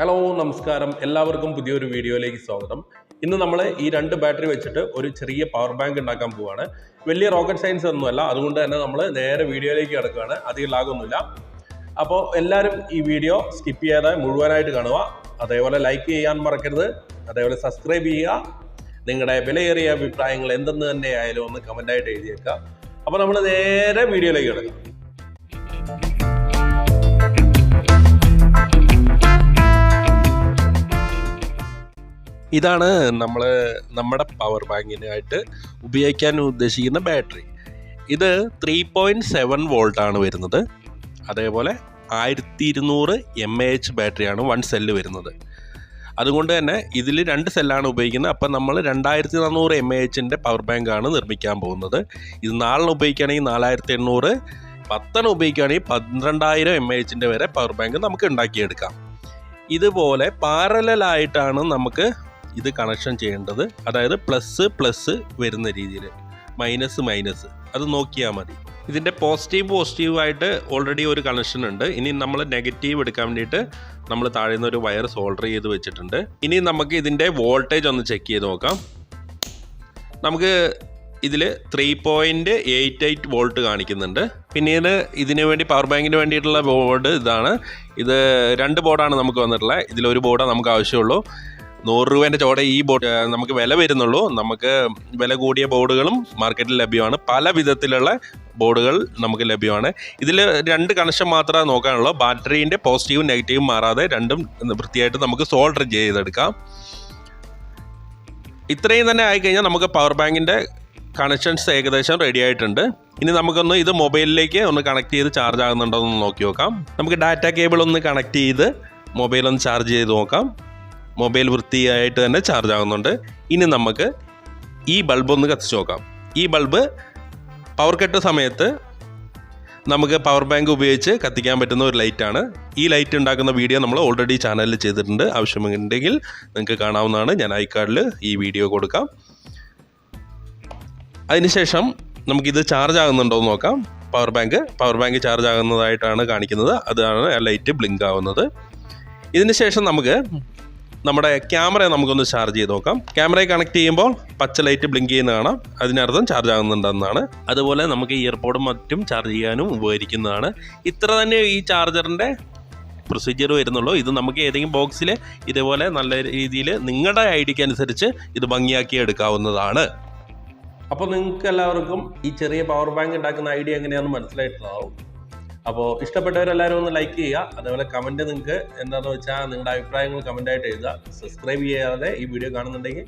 Hello നമസ്കാരം. എല്ലാവർക്കും പുതിയൊരു വീഡിയോയിലേക്ക് സ്വാഗതം. ഇന്ന് നമ്മൾ ഈ രണ്ട് ബാറ്ററി വെച്ചിട്ട് ഒരു ചെറിയ പവർ ബാങ്ക് ഉണ്ടാക്കാൻ പോവുകയാണ് വലിയ റോക്കറ്റ് സയൻസ് ഒന്നുമല്ല. അതുകൊണ്ട് തന്നെ നമ്മൾ നേരെ വീഡിയോയിലേക്ക് കിടക്കുകയാണ്. അധികം ലാഗൊന്നുമില്ല അപ്പോൾ എല്ലാവരും ഈ വീഡിയോ സ്കിപ്പ് ചെയ്യാതെ മുഴുവനായിട്ട് കാണുക. അതേപോലെ ലൈക്ക് ചെയ്യാൻ മറക്കരുത്. അതേപോലെ സബ്സ്ക്രൈബ് ചെയ്യുക. നിങ്ങളുടെ വിലയേറിയ അഭിപ്രായങ്ങൾ എന്തെന്ന് തന്നെ ആയാലും ഒന്ന് കമന്റായിട്ട് എഴുതിയേക്കുക അപ്പോൾ നമ്മൾ നേരെ വീഡിയോയിലേക്ക് കിടക്കാം. ഇതാണ് നമ്മൾ നമ്മുടെ പവർ ബാങ്കിനായിട്ട് ഉപയോഗിക്കാൻ ഉദ്ദേശിക്കുന്ന ബാറ്ററി ഇത് ത്രീ പോയിന്റ് സെവൻ വോൾട്ടാണ് വരുന്നത്. അതേപോലെ ആയിരത്തി ഇരുന്നൂറ് എം എ എച്ച് ബാറ്ററിയാണ് വൺ സെല്ല് വരുന്നത്. അതുകൊണ്ട് തന്നെ ഇതിൽ രണ്ട് സെല്ലാണ് ഉപയോഗിക്കുന്നത്. അപ്പം നമ്മൾ രണ്ടായിരത്തി നാനൂറ് എം എ എച്ചിന്റെ പവർ ബാങ്കാണ് നിർമ്മിക്കാൻ പോകുന്നത്. ഇത് നാലിന് ഉപയോഗിക്കുകയാണെങ്കിൽ നാലായിരത്തി എണ്ണൂറ് പത്തെണ്ണം ഉപയോഗിക്കുകയാണെങ്കിൽ പന്ത്രണ്ടായിരം എം എ എച്ചിന്റെ വരെ പവർ ബാങ്ക് നമുക്ക് ഉണ്ടാക്കിയെടുക്കാം. ഇതുപോലെ പാരലായിട്ടാണ് നമുക്ക് ഇത് കണക്ഷൻ ചെയ്യേണ്ടത്. അതായത് പ്ലസ് പ്ലസ് വരുന്ന രീതിയിൽ. മൈനസ് മൈനസ് അത് നോക്കിയാൽ മതി. ഇതിന്റെ പോസിറ്റീവ് പോസിറ്റീവായിട്ട് ഓൾറെഡി ഒരു കണക്ഷൻ ഉണ്ട്. ഇനി നമ്മൾ നെഗറ്റീവ് എടുക്കാൻ വേണ്ടിയിട്ട് നമ്മൾ താഴെ നിന്ന് ഒരു വയർ സോൾഡർ ചെയ്ത് വെച്ചിട്ടുണ്ട്. ഇനി നമുക്ക് ഇതിന്റെ വോൾട്ടേജ് ഒന്ന് ചെക്ക് ചെയ്ത് നോക്കാം. നമുക്ക് ഇതിൽ three point eight eight volt കാണിക്കുന്നുണ്ട്. പിന്നീട് ഇതിനു വേണ്ടി പവർ ബാങ്കിന് വേണ്ടിയിട്ടുള്ള ബോർഡ് ഇതാണ്. ഇത് രണ്ട് ബോർഡാണ് നമുക്ക് വന്നിട്ടുള്ളത്. ഇതിലൊരു ബോർഡാണ് നമുക്ക് ആവശ്യമുള്ളൂ. നൂറ് രൂപേന്റെ ചോടെ ഈ ബോർഡ് നമുക്ക് വില വരുന്നുള്ളൂ. നമുക്ക് വില കൂടിയ ബോർഡുകളും മാർക്കറ്റിൽ ലഭ്യമാണ്. പല വിധത്തിലുള്ള ബോർഡുകൾ നമുക്ക് ലഭ്യമാണ്. ഇതിൽ രണ്ട് കണക്ഷൻ മാത്രമേ നോക്കാനുള്ളൂ. ബാറ്ററീന്റെ പോസിറ്റീവും നെഗറ്റീവും മാറാതെ രണ്ടും വൃത്തിയായിട്ട് നമുക്ക് സോൾഡർ ചെയ്തെടുക്കാം. ഇത്രയും തന്നെ ആയിക്കഴിഞ്ഞാൽ നമുക്ക് പവർ ബാങ്കിന്റെ കണക്ഷൻസ് ഏകദേശം റെഡി ആയിട്ടുണ്ട്. ഇനി നമുക്കൊന്ന് ഇത് മൊബൈലിലേക്ക് ഒന്ന് കണക്ട് ചെയ്ത് ചാർജ് ആകുന്നുണ്ടോ എന്ന് നോക്കി നോക്കാം. നമുക്ക് ഡാറ്റ കേബിൾ ഒന്ന് കണക്ട് ചെയ്ത് മൊബൈൽ ഒന്ന് ചാർജ് ചെയ്ത് നോക്കാം. മൊബൈൽ വൃത്തിയായിട്ട് തന്നെ ചാർജ് ആകുന്നുണ്ട്. ഇനി നമുക്ക് ഈ ബൾബ് ഒന്ന് കത്തിച്ച് നോക്കാം. ഈ ബൾബ് പവർ കട്ട് സമയത്ത് നമുക്ക് പവർ ബാങ്ക് ഉപയോഗിച്ച് കത്തിക്കാൻ പറ്റുന്ന ഒരു ലൈറ്റാണ് ഈ ലൈറ്റ് ഉണ്ടാക്കുന്ന വീഡിയോ നമ്മൾ ഓൾറെഡി ചാനലിൽ ചെയ്തിട്ടുണ്ട്. ആവശ്യമുണ്ടെങ്കിൽ നിങ്ങൾക്ക് കാണാവുന്നതാണ്. ഞാൻ ഐക്കാർഡിൽ ഈ വീഡിയോ കൊടുക്കാം. അതിനുശേഷം നമുക്കിത് ചാർജ് ആകുന്നുണ്ടോ എന്ന് നോക്കാം. Power bank power bank charge ആകുന്നതായിട്ടാണ് കാണിക്കുന്നത്. അതാണ് ലൈറ്റ് ബ്ലിങ്ക് ആവുന്നത്. ഇതിന് ശേഷം നമുക്ക് നമ്മുടെ ക്യാമറ നമുക്കൊന്ന് ചാർജ് ചെയ്ത് നോക്കാം. ക്യാമറയെ കണക്ട് ചെയ്യുമ്പോൾ പച്ച ലൈറ്റ് ബ്ലിങ്ക് ചെയ്യുന്ന കാണാം അതിനർത്ഥം ചാർജ് ആകുന്നുണ്ടെന്നാണ്. അതുപോലെ നമുക്ക് ഇയർപോഡും മറ്റും ചാർജ് ചെയ്യാനും ഉപകരിക്കുന്നതാണ്. ഇത്ര തന്നെ ഈ ചാർജറിന്റെ പ്രൊസീജിയർ വരുന്നുള്ളൂ. ഇത് നമുക്ക് ഏതെങ്കിലും ബോക്സിൽ ഇതേപോലെ നല്ല രീതിയിൽ നിങ്ങളുടെ ഐഡിയക്ക് അനുസരിച്ച് ഇത് ഭംഗിയാക്കി എടുക്കാവുന്നതാണ്. അപ്പോൾ നിങ്ങൾക്ക് എല്ലാവർക്കും ഈ ചെറിയ പവർ ബാങ്ക് ഉണ്ടാക്കുന്ന ഐഡിയ എങ്ങനെയാണെന്ന് മനസ്സിലായിട്ടുണ്ടാവും. അപ്പോൾ ഇഷ്ടപ്പെട്ടവരെല്ലാവരും ഒന്ന് ലൈക്ക് ചെയ്യുക അതേപോലെ കമന്റ് നിങ്ങൾക്ക് എന്താണെന്ന് വെച്ചാൽ നിങ്ങളുടെ അഭിപ്രായങ്ങൾ കമന്റായിട്ട് എഴുതുക. സബ്സ്ക്രൈബ് ചെയ്യാതെ ഈ വീഡിയോ കാണുന്നുണ്ടെങ്കിൽ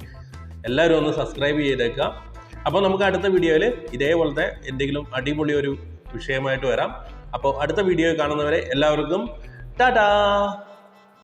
എല്ലാവരും ഒന്ന് സബ്സ്ക്രൈബ് ചെയ്തേക്കുക. അപ്പോൾ നമുക്ക് അടുത്ത വീഡിയോയിൽ ഇതേപോലത്തെ എന്തെങ്കിലും അടിപൊളി ഒരു വിഷയമായിട്ട് വരാം. അപ്പോൾ അടുത്ത വീഡിയോ കാണുന്നവരെ എല്ലാവർക്കും ടാറ്റാ!